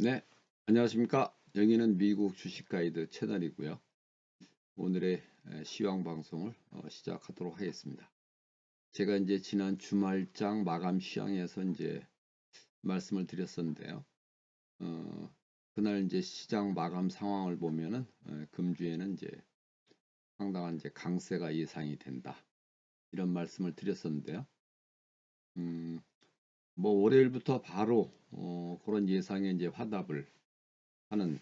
네, 안녕하십니까. 여기는 미국 주식 가이드 채널이고요. 오늘의 에, 시황 방송을 어, 시작하도록 하겠습니다. 제가 이제 지난 주말장 마감 시황에서 이제 말씀을 드렸었는데요. 어, 그날 이제 시장 마감 상황을 보면은 에, 금주에는 이제 상당한 이제 강세가 예상이 된다. 이런 말씀을 드렸었는데요. 음, 뭐 월요일부터 바로 어, 그런 예상에 이제 화답을 하는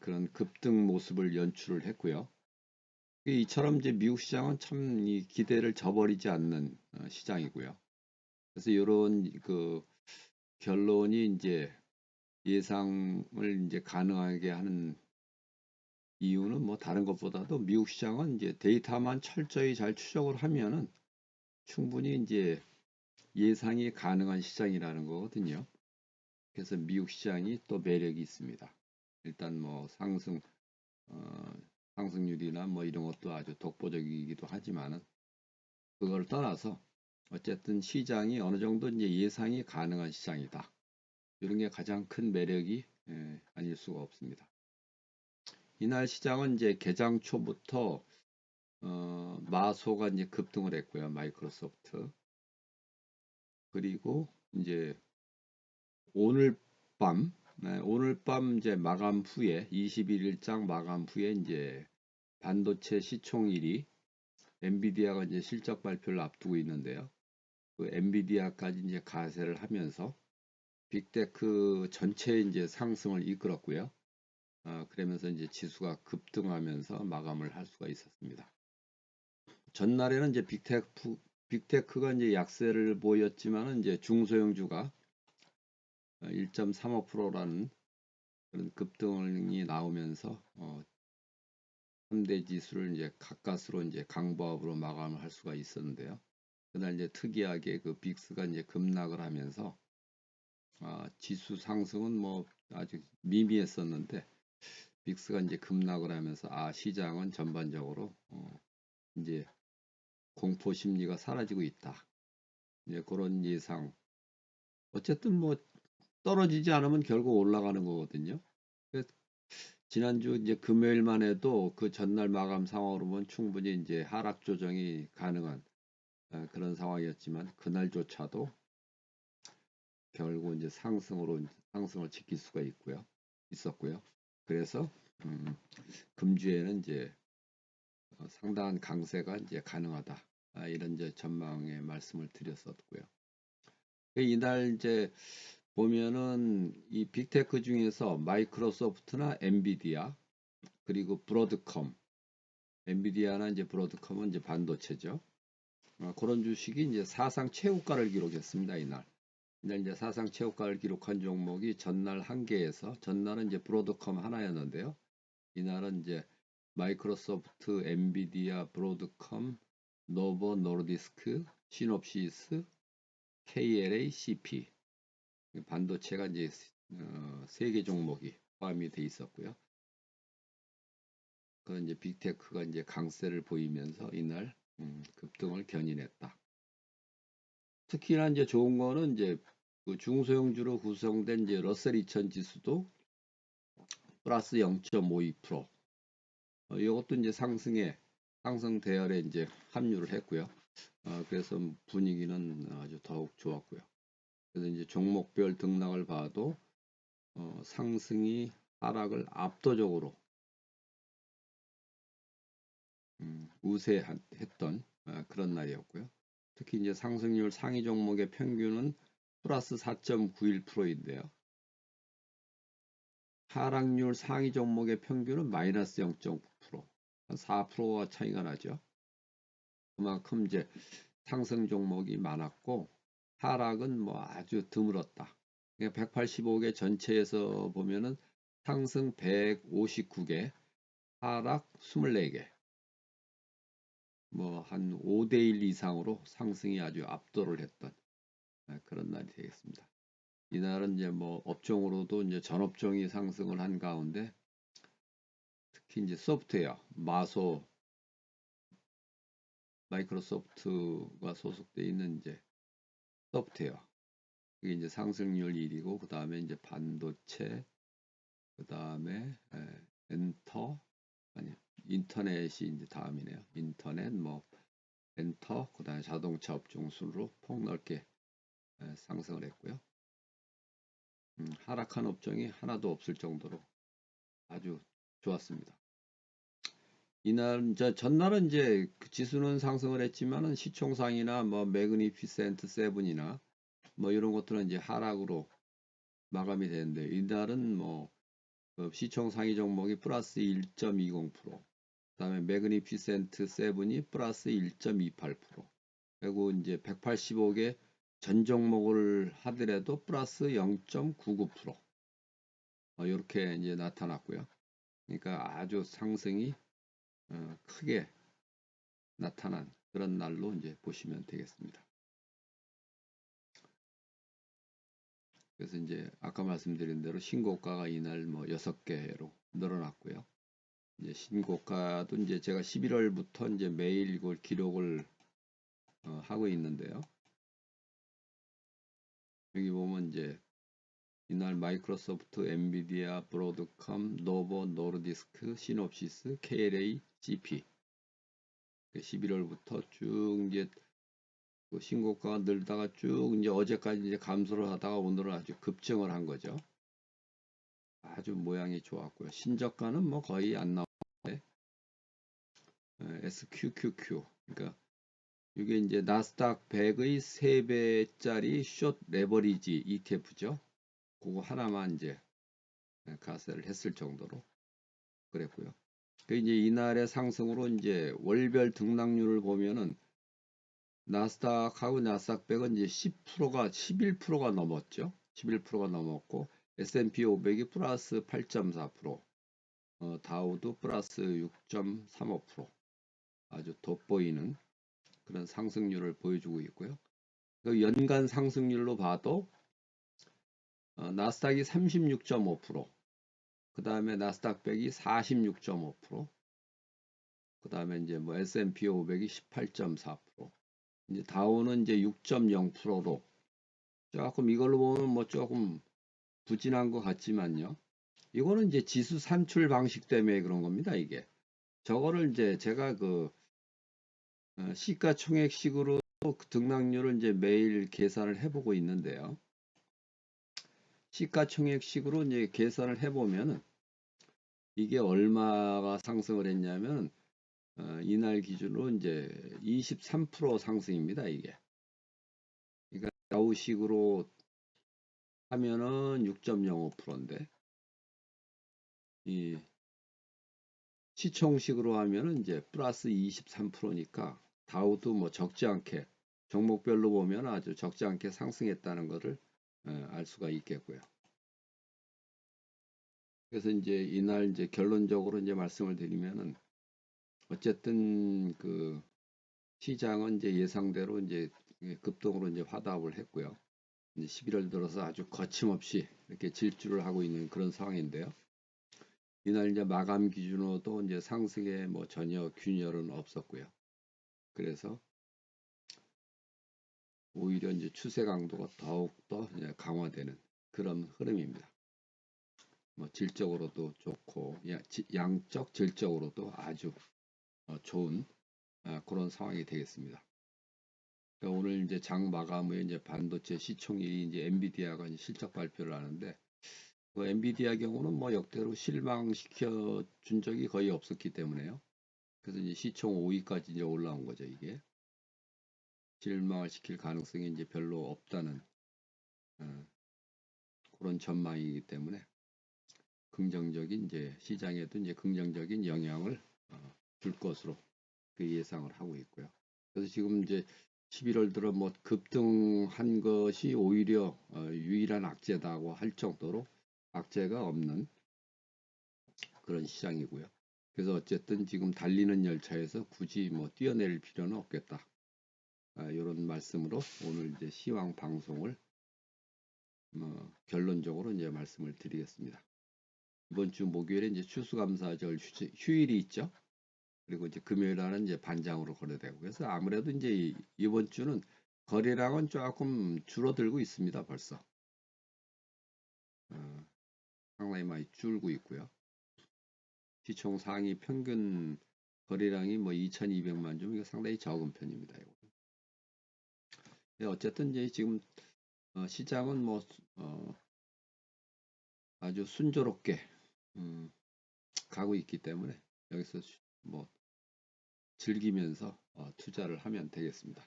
그런 급등 모습을 연출을 했고요. 이처럼 이제 미국 시장은 참 이 기대를 저버리지 않는 어, 시장이고요. 그래서 이런 그 결론이 이제 예상을 이제 가능하게 하는 이유는 뭐 다른 것보다도 미국 시장은 이제 데이터만 철저히 잘 추적을 하면은 충분히 이제 예상이 가능한 시장이라는 거거든요. 그래서 미국 시장이 또 매력이 있습니다. 일단 뭐 상승 어, 상승률이나 뭐 이런 것도 아주 독보적이기도 하지만은 그걸 떠나서 어쨌든 시장이 어느 정도 이제 예상이 가능한 시장이다. 이런 게 가장 큰 매력이 예, 아닐 수가 없습니다. 이날 시장은 이제 개장 초부터 어, 마소가 이제 급등을 했고요. 마이크로소프트. 그리고 이제 오늘 밤 네, 오늘 밤 이제 마감 후에 21일장 마감 후에 이제 반도체 시총일이 엔비디아가 이제 실적 발표를 앞두고 있는데요. 그 엔비디아까지 이제 가세를 하면서 빅테크 전체 이제 상승을 이끌었고요. 어, 그러면서 이제 지수가 급등하면서 마감을 할 수가 있었습니다. 전날에는 이제 빅테크 빅테크가 이제 약세를 보였지만은 이제 중소형주가 1.35%라는 그런 급등이 나오면서 어, 3대 지수를 이제 가까스로 이제 강보합으로 마감을 할 수가 있었는데요. 그날 이제 특이하게 그 빅스가 이제 급락을 하면서 아, 지수 상승은 뭐 아주 미미했었는데 빅스가 이제 급락을 하면서 아 시장은 전반적으로 어, 이제 공포 심리가 사라지고 있다. 이제 그런 예상. 어쨌든 뭐 떨어지지 않으면 결국 올라가는 거거든요. 지난주 이제 금요일만 해도 그 전날 마감 상황으로 보면 충분히 이제 하락 조정이 가능한 아, 그런 상황이었지만 그날조차도 결국 이제 상승으로 상승을 지킬 수가 있고요. 있었고요. 그래서 음, 금주에는 이제 어, 상당한 강세가 이제 가능하다. 아, 이런 이제 전망의 말씀을 드렸었고요. 그 이날 이제 보면은 이 빅테크 중에서 마이크로소프트나 엔비디아 그리고 브로드컴 엔비디아나 이제 브로드컴은 이제 반도체죠. 어, 그런 주식이 이제 사상 최고가를 기록했습니다 이날. 이날 이제 사상 최고가를 기록한 종목이 전날 한 개에서 전날은 이제 브로드컴 하나였는데요. 이날은 이제 마이크로소프트, 엔비디아, 브로드컴, 노버 노르디스크, 시놉시스, KLA, CP 반도체가 이제 어, 세개 종목이 포함이 돼 있었고요. 그런 이제 빅테크가 이제 강세를 보이면서 이날 음, 급등을 견인했다. 특히나 이제 좋은 거는 이제 그 중소형주로 구성된 이제 러셀 2000 지수도 플러스 0.52%. 어, 이것도 이제 상승에 상승 대열에 이제 합류를 했고요. 어, 그래서 분위기는 아주 더욱 좋았고요. 그래서 이제 종목별 등락을 봐도 어, 상승이 하락을 압도적으로 음, 우세했던 아, 그런 날이었고요. 특히 이제 상승률 상위 종목의 평균은 플러스 4.91%인데요. 하락률 상위 종목의 평균은 마이너스 0.9%, 한 4%가 차이가 나죠. 그만큼 이제 상승 종목이 많았고 하락은 뭐 아주 드물었다. 185개 그러니까 전체에서 보면은 상승 159개, 하락 24개. 뭐 한 5대1 이상으로 상승이 아주 압도를 했던 네, 그런 날이 되겠습니다. 이날은 이제 뭐 업종으로도 이제 전업종이 상승을 한 가운데 특히 이제 소프트웨어, 마소, 마이크로소프트가 소속되어 있는 이제 소프트웨어 이게 이제 상승률 1위고 그 다음에 이제 반도체 그 다음에 엔터 아니 인터넷이 이제 다음이네요. 인터넷 뭐 엔터 그 다음에 자동차 업종 순으로 폭넓게 에, 상승을 했고요. 음, 하락한 업종이 하나도 없을 정도로 아주 좋았습니다. 이날 저 전날은 이제 그 지수는 상승을 했지만은 시총상이나 뭐 매그니피센트 세븐이나 뭐 이런 것들은 이제 하락으로 마감이 되는데 이날은 뭐그 시총 상위 종목이 플러스 1.20%, 그 다음에 매그니피센트 세븐이 플러스 1.28%, 그리고 이제 185개 전 종목을 하더라도 플러스 0.99% 어, 이렇게 이제 나타났고요. 그러니까 아주 상승이 어, 크게 나타난 그런 날로 이제 보시면 되겠습니다. 그래서 이제 아까 말씀드린 대로 신고가가 이날 뭐 6개로 늘어났고요. 이제 신고가도 이제 제가 11월부터 이제 매일 이걸 기록을 어, 하고 있는데요. 여기 보면 이제 이날 마이크로소프트, 엔비디아, 브로드컴, 노보, 노르디스크, 시놉시스, KLA, GP 11월부터 쭉 이제 그 신고가가 늘다가 쭉 이제 어제까지 이제 감소를 하다가 오늘은 아주 급증을 한 거죠. 아주 모양이 좋았고요. 신저가는 뭐 거의 안 나오는데 SQQQ 그러니까 이게 이제 나스닥 100의 3배짜리 숏 레버리지 ETF죠. 그거 하나만 이제 가세를 했을 정도로 그랬고요. 그 이제 이날의 상승으로 이제 월별 등락률을 보면은 나스닥하고 나스닥 100은 이제 10%가 11%가 넘었죠. 11%가 넘었고 S&P 500이 플러스 8.4%, 어, 다우도 플러스 6.35% 아주 돋보이는 그런 상승률을 보여주고 있고요. 그 연간 상승률로 봐도 어, 나스닥이 36.5%, 그 다음에 나스닥 100이 46.5%, 그 다음에 이제 뭐 S&P 500이 18.4%, 이제 다우는 이제 6.0%로 조금 이걸로 보면 뭐 조금 부진한 것 같지만요. 이거는 이제 지수 산출 방식 때문에 그런 겁니다. 이게 저거를 이제 제가 그 어, 시가총액식으로 그 등락률을 이제 매일 계산을 해보고 있는데요. 시가총액식으로 이제 계산을 해보면은 이게 얼마가 상승을 했냐면 어, 이날 기준으로 이제 23% 상승입니다. 이게. 그러니까 좌우식으로 하면은 6.05%인데 이 시총식으로 하면은 이제 플러스 23%니까 다우도 뭐 적지 않게 종목별로 보면 아주 적지 않게 상승했다는 것을 어, 알 수가 있겠고요. 그래서 이제 이날 이제 결론적으로 이제 말씀을 드리면은 어쨌든 그 시장은 이제 예상대로 이제 급등으로 이제 화답을 했고요. 이제 11월 들어서 아주 거침없이 이렇게 질주를 하고 있는 그런 상황인데요. 이날 이제 마감 기준으로도 이제 상승에 뭐 전혀 균열은 없었고요. 그래서 오히려 이제 추세 강도가 더욱더 강화되는 그런 흐름입니다. 뭐 질적으로도 좋고 양적 질적으로도 아주 어, 좋은 아, 그런 상황이 되겠습니다. 그러니까 오늘 이제 장 마감 후에 이제 반도체 시총이 이제 엔비디아가 이제 실적 발표를 하는데 그 엔비디아 경우는 뭐 역대로 실망시켜 준 적이 거의 없었기 때문에요. 그래서 이제 시총 5위까지 이제 올라온 거죠 이게 실망을 시킬 가능성이 이제 별로 없다는 어, 그런 전망이기 때문에 긍정적인 이제 시장에도 이제 긍정적인 영향을 어, 줄 것으로 그 예상을 하고 있고요. 그래서 지금 이제 11월 들어 뭐 급등한 것이 오히려 어, 유일한 악재다고 할 정도로 악재가 없는 그런 시장이고요. 그래서 어쨌든 지금 달리는 열차에서 굳이 뭐 뛰어내릴 필요는 없겠다. 아, 이런 말씀으로 오늘 이제 시황 방송을 뭐 결론적으로 이제 말씀을 드리겠습니다. 이번 주 목요일에 이제 추수감사절 휴일이 있죠. 그리고 이제 금요일 날은 이제 반장으로 거래되고 그래서 아무래도 이제 이번 주는 거래량은 조금 줄어들고 있습니다. 벌써. 어, 상당히 많이 줄고 있고요. 시총 상위 평균 거래량이 뭐 2,200만 점, 이거 상당히 적은 편입니다. 이거. 네, 어쨌든 이제 지금 어, 시장은 뭐 어, 아주 순조롭게 음, 가고 있기 때문에 여기서 뭐 즐기면서 어, 투자를 하면 되겠습니다.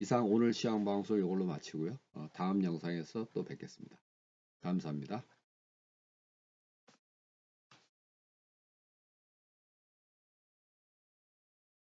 이상 오늘 시황 방송 이걸로 마치고요. 어, 다음 영상에서 또 뵙겠습니다. 감사합니다.